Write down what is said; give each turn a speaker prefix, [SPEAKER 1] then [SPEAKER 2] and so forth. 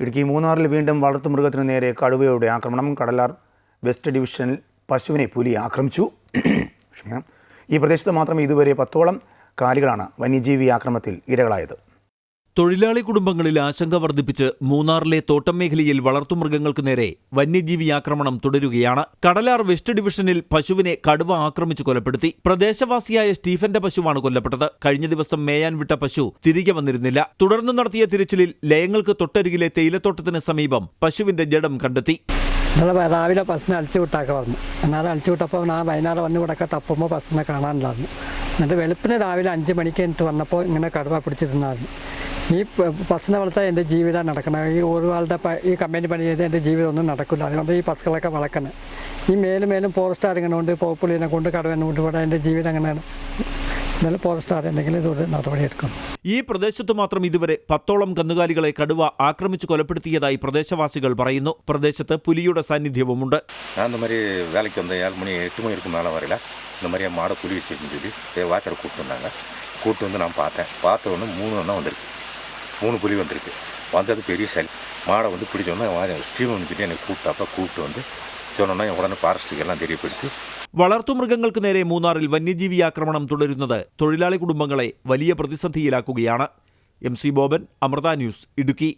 [SPEAKER 1] ഇടുക്കി മൂന്നാറിൽ വീണ്ടും വളർത്തുമൃഗത്തിനു നേരെ കടുവയുടെ ആക്രമണം. കടലാർ വെസ്റ്റ് ഡിവിഷനിൽ പശുവിനെ പുലി ആക്രമിച്ചു. ഈ പ്രദേശത്ത് മാത്രം ഇതുവരെ പത്തോളം കാലികളാണ് വന്യജീവി ആക്രമത്തിൽ ഇരകളായത്.
[SPEAKER 2] തൊഴിലാളി കുടുംബങ്ങളിൽ ആശങ്ക വർദ്ധിപ്പിച്ച് മൂന്നാറിലെ തോട്ടം മേഖലയിൽ വളർത്തുമൃഗങ്ങൾക്ക് നേരെ വന്യജീവി ആക്രമണം തുടരുകയാണ്. കടലാർ വെസ്റ്റ് ഡിവിഷനിൽ പശുവിനെ കടുവ ആക്രമിച്ചു കൊലപ്പെടുത്തി. പ്രദേശവാസിയായ സ്റ്റീഫന്റെ പശുവാണ് കൊല്ലപ്പെട്ടത്. കഴിഞ്ഞ ദിവസം മേയാൻ വിട്ട പശു തിരികെ വന്നിരുന്നില്ല. തുടർന്ന് നടത്തിയ തിരച്ചിലിൽ ലയങ്ങൾക്ക് തൊട്ടരികിലെ തേയിലത്തോട്ടത്തിന് സമീപം പശുവിന്റെ ജഡം കണ്ടെത്തി.
[SPEAKER 3] രാവിലെ ബസ്സിനെ അഴിച്ചു വിട്ടാക്ക വന്നു എന്നാലും അഴിച്ചു വിട്ടപ്പോൾ ഞാൻ വൈകുന്നേരം വന്ന് ഇവിടെയൊക്കെ തപ്പുമ്പോൾ ബസ്സിനെ കാണാനില്ലായിരുന്നു. എന്നിട്ട് വെളുപ്പിന് രാവിലെ അഞ്ച് മണിക്ക് എനിക്ക് വന്നപ്പോൾ ഇങ്ങനെ കടുവ പിടിച്ചിരുന്നായിരുന്നു. ഈ പ- ബസ്സിനെ വളർത്താൻ എൻ്റെ ജീവിതം നടക്കണം ഈ ഒരുപാളുടെ പ- ഈ കമ്പനി പണി ചെയ്ത് എൻ്റെ ജീവിതം ഒന്നും നടക്കില്ല അതുകൊണ്ട് ഈ ബസ്സുകളൊക്കെ വളക്കണം ഈ മേലും മേലും ഫോറസ്റ്റ് ആരെങ്കിലും കൊണ്ട് പോപ്പുള്ളിനെ കൊണ്ട് കടുവനെ കൊണ്ട് ഇവിടെ എൻ്റെ ജീവിതം അങ്ങനെയാണ് എന്നാലും ഫോറസ്റ്റ് ആർ എന്തെങ്കിലും ഇതൊരു നടപടി എടുക്കണം
[SPEAKER 2] ഈ പ്രദേശത്തു മാത്രം ഇതുവരെ പത്തോളം കന്നുകാലികളെ കടുവ ആക്രമിച്ചു കൊലപ്പെടുത്തിയതായി പ്രദേശവാസികൾ പറയുന്നു പ്രദേശത്ത് പുലിയുടെ സാന്നിധ്യവുമുണ്ട്
[SPEAKER 4] நான் இந்த மாதிரி வேலைக்கு வந்த ஏழு மணி எட்டு மணி இருக்கும் மேலே வரையில இந்த மாதிரி என் மாடை புலி வச்சுருந்துச்சு வாச்சரை கூப்பிட்டு வந்தாங்க கூப்பிட்டு வந்து நான் பார்த்தேன் பார்த்த உடனே மூணு எண்ணம் வந்திருக்கு மூணு புலி வந்திருக்கு வந்தது பெரிய சளி மாடை வந்து பிடிச்சோன்னே ஸ்டீவன் வந்துட்டு என்னை கூப்பிட்டாப்ப கூப்பிட்டு வந்து சொன்னோன்னா உடனே ஃபாரஸ்ட்டுக்கு எல்லாம் தெரியப்படுத்தி
[SPEAKER 2] വളർത്തുമൃഗങ്ങൾക്ക് നേരെ മൂന്നാറിൽ വന്യജീവി ആക്രമണം തുടരുന്നത് തൊഴിലാളി കുടുംബങ്ങളെ വലിയ പ്രതിസന്ധിയിലാക്കുകയാണ് M C Boban Amrita news Idukki